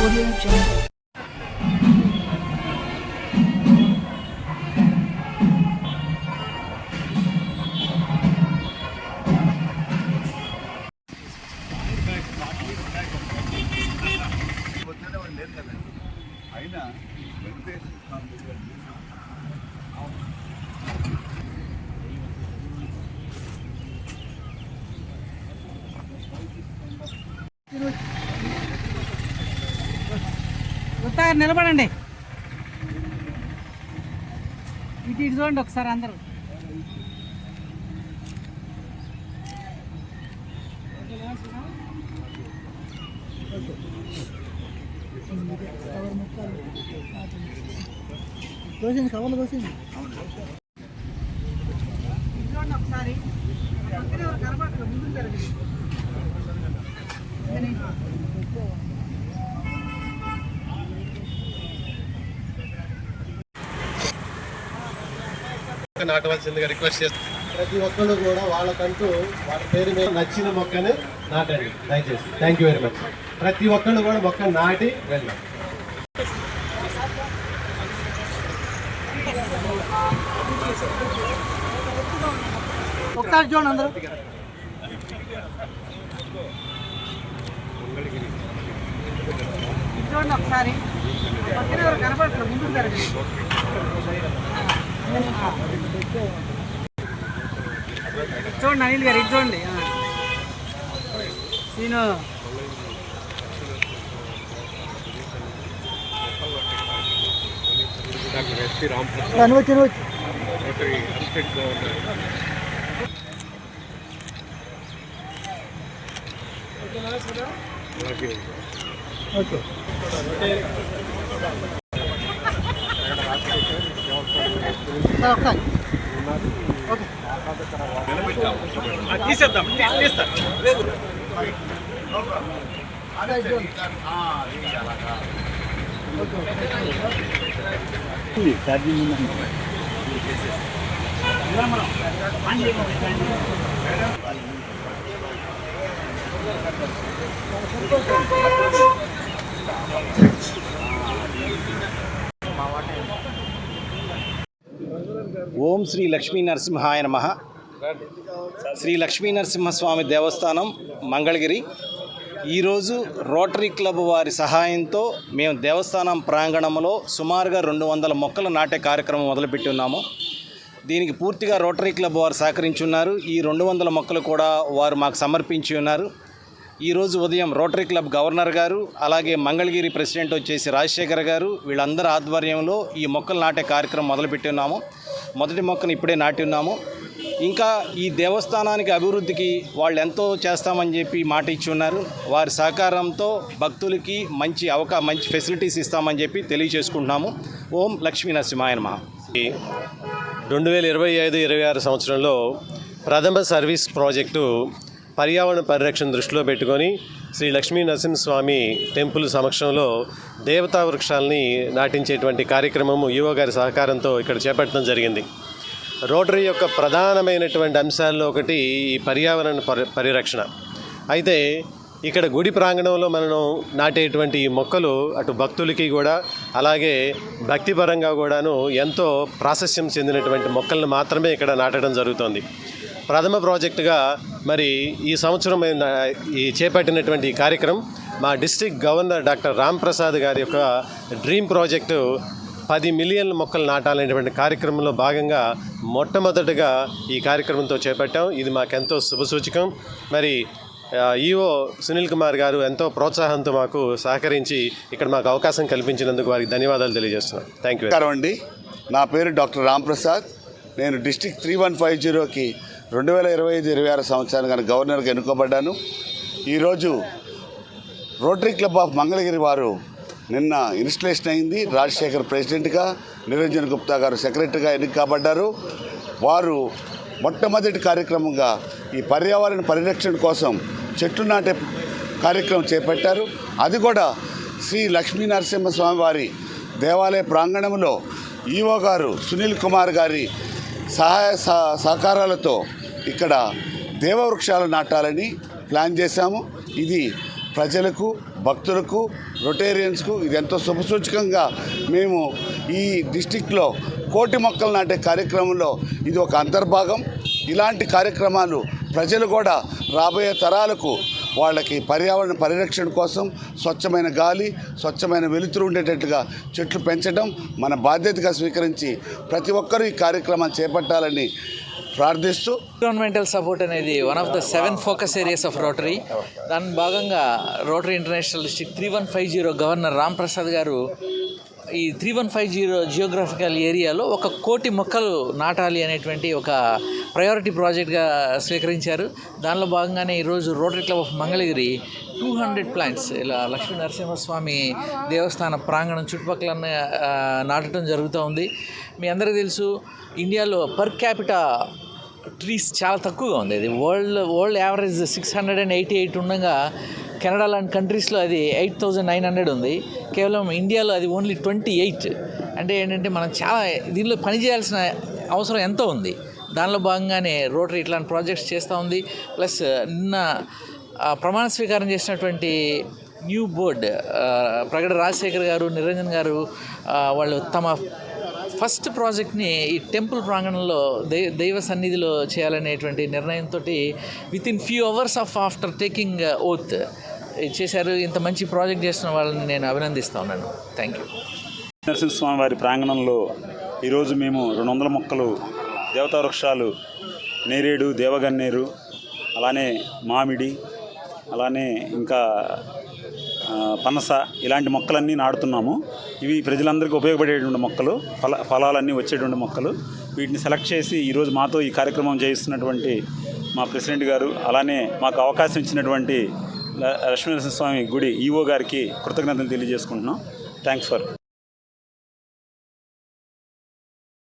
Audio Jungle. గారు నిలబడండి. ఇటు ఇటు చూడండి ఒకసారి అందరూ. ఇటు చూడండి ఒకసారి. పక్కన ఎవరు కనబడట్లేదు, ముందుకు జరగండి. నాటవలసిందిగా రిక్వెస్ట్ చేస్తాను ప్రతి ఒక్కళ్ళు కూడా వాళ్ళకంటూ వాళ్ళ పేరు మీద నచ్చిన మొక్కని నాటండి దయచేసి. థ్యాంక్ యూ వెరీ మచ్ ప్రతి ఒక్కళ్ళు కూడా మొక్క నాటి వెళ్దాం ఒకసారి చూడండి అందరూ. చూడండి ఒకసారి. పక్కన ఎవరు కనపడట్లేదు? ముందుకు జరగండి. చూడండి అనిల్ గారు ఇటు చూడండి. Seenu. Doctor SP Ramakrishna rotary assistant governor అలాగే ఓకే ఒకసారి ఓం శ్రీ లక్ష్మీ నరసింహాయ నమ. శ్రీ లక్ష్మీ నరసింహస్వామి దేవస్థానం మంగళగిరి. ఈరోజు రోటరీ క్లబ్ వారి సహాయంతో మేము దేవస్థానం ప్రాంగణంలో సుమారుగా రెండు వందల మొక్కలు నాటే కార్యక్రమం మొదలుపెట్టి ఉన్నాము. దీనికి పూర్తిగా రోటరీ క్లబ్ వారు సహకరించి ఉన్నారు. ఈ రెండు వందల మొక్కలు కూడా వారు మాకు సమర్పించి ఉన్నారు. ఈరోజు ఉదయం రోటరీ క్లబ్ గవర్నర్ గారు అలాగే మంగళగిరి ప్రెసిడెంట్ వచ్చేసి రాజశేఖర్ గారు వీళ్ళందరి ఆధ్వర్యంలో ఈ మొక్కలు నాటే కార్యక్రమం మొదలుపెట్టి ఉన్నాము. మొదటి మొక్కను ఇప్పుడే నాటి ఉన్నాము. ఇంకా ఈ దేవస్థానానికి అభివృద్ధికి వాళ్ళు ఎంతో చేస్తామని చెప్పి మాట ఇచ్చి ఉన్నారు. వారి సహకారంతో భక్తులకి మంచి అవకా మంచి ఫెసిలిటీస్ ఇస్తామని చెప్పి తెలియజేసుకుంటున్నాము. ఓం లక్ష్మీ నరసింహాయనమ రెండు వేల ఇరవై ఐదు ఇరవై ఆరు సంవత్సరంలో ప్రథమ సర్వీస్ ప్రాజెక్టు పర్యావరణ పరిరక్షణ దృష్టిలో పెట్టుకొని శ్రీ లక్ష్మీ నరసింహస్వామి టెంపుల్ సమక్షంలో దేవతా వృక్షాలని నాటించేటువంటి కార్యక్రమము ఈవో గారి సహకారంతో ఇక్కడ చేపట్టడం జరిగింది. రోటరీ యొక్క ప్రధానమైనటువంటి అంశాల్లో ఒకటి ఈ పర్యావరణ పరి పరిరక్షణ. అయితే ఇక్కడ గుడి ప్రాంగణంలో మనం నాటేటువంటి ఈ మొక్కలు అటు భక్తులకి కూడా అలాగే భక్తిపరంగా కూడాను ఎంతో ప్రాశస్యం చెందినటువంటి మొక్కలను మాత్రమే ఇక్కడ నాటడం జరుగుతోంది. ప్రథమ ప్రాజెక్టుగా మరి ఈ సంవత్సరం ఈ చేపట్టినటువంటి ఈ కార్యక్రమం మా district governor doctor Ram Prasad garu యొక్క డ్రీమ్ ప్రాజెక్టు పది మిలియన్ల మొక్కలు నాటాలనేటువంటి కార్యక్రమంలో భాగంగా మొట్టమొదటిగా ఈ కార్యక్రమంతో చేపట్టాం. ఇది మాకెంతో శుభసూచకం మరి ఈఓ సునీల్ కుమార్ గారు ఎంతో ప్రోత్సాహంతో మాకు సహకరించి ఇక్కడ మాకు అవకాశం కల్పించినందుకు వారికి ధన్యవాదాలు తెలియజేస్తున్నాం. థ్యాంక్ యూ నమస్కారం అండి. నా పేరు డాక్టర్ రాంప్రసాద్ నేను డిస్టిక్ త్రీ వన్ ఫైవ్ జీరోకి రెండు వేల ఇరవై ఐదు ఇరవై ఆరు సంవత్సరానికి గవర్నర్గా ఎన్నుకోబడ్డాను. ఈరోజు రోటరీ క్లబ్ ఆఫ్ మంగళగిరి వారు నిన్న ఇన్స్టలేషన్ అయింది. రాజశేఖర్ ప్రెసిడెంట్గా నిరంజన్ గుప్తా గారు సెక్రటరీగా ఎన్నిక కాబడ్డారు వారు మొట్టమొదటి కార్యక్రమంగా ఈ పర్యావరణ పరిరక్షణ కోసం చెట్లు నాటే కార్యక్రమం చేపట్టారు. అది కూడా శ్రీ లక్ష్మీ నరసింహస్వామి వారి దేవాలయ ప్రాంగణంలో ఈవో గారు సునీల్ కుమార్ గారి సహాయ సహ- సహకారాలతో ఇక్కడ దేవవృక్షాలు నాటాలని ప్లాన్ చేశాము. ఇది ప్రజలకు భక్తులకు రొటేరియన్స్కు ఇది ఎంతో శుభసూచకంగా మేము ఈ డిస్టిక్లో కోటి మొక్కలు నాటే కార్యక్రమంలో ఇది ఒక అంతర్భాగం. ఇలాంటి కార్యక్రమాలు ప్రజలు కూడా రాబోయే తరాలకు వాళ్ళకి పర్యావరణ పరిరక్షణ కోసం స్వచ్ఛమైన గాలి స్వచ్ఛమైన వెలుతురు ఉండేటట్లుగా చెట్లు పెంచడం మన బాధ్యతగా స్వీకరించి ప్రతి ఒక్కరూ ఈ కార్యక్రమాన్ని చేపట్టాలని ప్రార్థిస్తూ ఎన్విరాన్మెంటల్ సపోర్ట్ అనేది one of the seven focus areas of rotary దాని భాగంగా rotary international district three one five zero governor Ram Prasad garu ఈ three one five zero geographical ఏరియాలో ఒక కోటి మొక్కలు నాటాలి అనేటువంటి ఒక ప్రయారిటీ ప్రాజెక్ట్గా స్వీకరించారు. దానిలో భాగంగానే ఈరోజు rotary club of Mangalagiri two hundred plants ఇలా లక్ష్మీ నరసింహస్వామి దేవస్థాన ప్రాంగణం చుట్టుపక్కల నాటడం జరుగుతూ ఉంది. మీ అందరికీ తెలుసు ఇండియాలో పర్ క్యాపిటా ట్రీస్ చాలా తక్కువగా ఉంది. అది world world average six hundred and eighty eight ఉండగా కెనడా లాంటి కంట్రీస్లో అది ఎయిట్ థౌజండ్ నైన్ హండ్రెడ్ ఉంది. కేవలం ఇండియాలో అది ఓన్లీ ట్వంటీ ఎయిట్ అంటే ఏంటంటే మనం చాలా దీనిలో పని చేయాల్సిన అవసరం ఎంతో ఉంది. దానిలో భాగంగానే రోటరీ ఇట్లాంటి ప్రాజెక్ట్స్ చేస్తూ ఉంది. ప్లస్ నిన్న ప్రమాణ స్వీకారం చేసినటువంటి న్యూ బోర్డ్ ప్రగడ రాజశేఖర్ గారు నిరంజన్ గారు వాళ్ళు తమ ఫస్ట్ ప్రాజెక్ట్ని ఈ టెంపుల్ ప్రాంగణంలో దై దైవ సన్నిధిలో చేయాలనేటువంటి నిర్ణయంతో with in few hours of after taking oath చేశారు. ఇంత మంచి ప్రాజెక్ట్ చేసిన వాళ్ళని నేను అభినందిస్తా ఉన్నాను. థ్యాంక్ యూ నరసింహస్వామి వారి ప్రాంగణంలో ఈరోజు మేము రెండు వందల మొక్కలు దేవతా వృక్షాలు నేరేడు దేవగన్నేరు అలానే మామిడి అలానే ఇంకా పనస ఇలాంటి మొక్కలన్నీ నాటుతున్నాము. ఇవి ప్రజలందరికీ ఉపయోగపడేటువంటి మొక్కలు ఫల ఫలాలన్నీ వచ్చేటువంటి మొక్కలు. వీటిని సెలెక్ట్ చేసి ఈరోజు మాతో ఈ కార్యక్రమం చేయిస్తున్నటువంటి మా ప్రెసిడెంట్ గారు అలానే మాకు అవకాశం ఇచ్చినటువంటి ల- లక్ష్మీనరసింహస్వామి గుడి ఈఓ గారికి కృతజ్ఞతలు తెలియజేసుకుంటున్నాం. Thanks for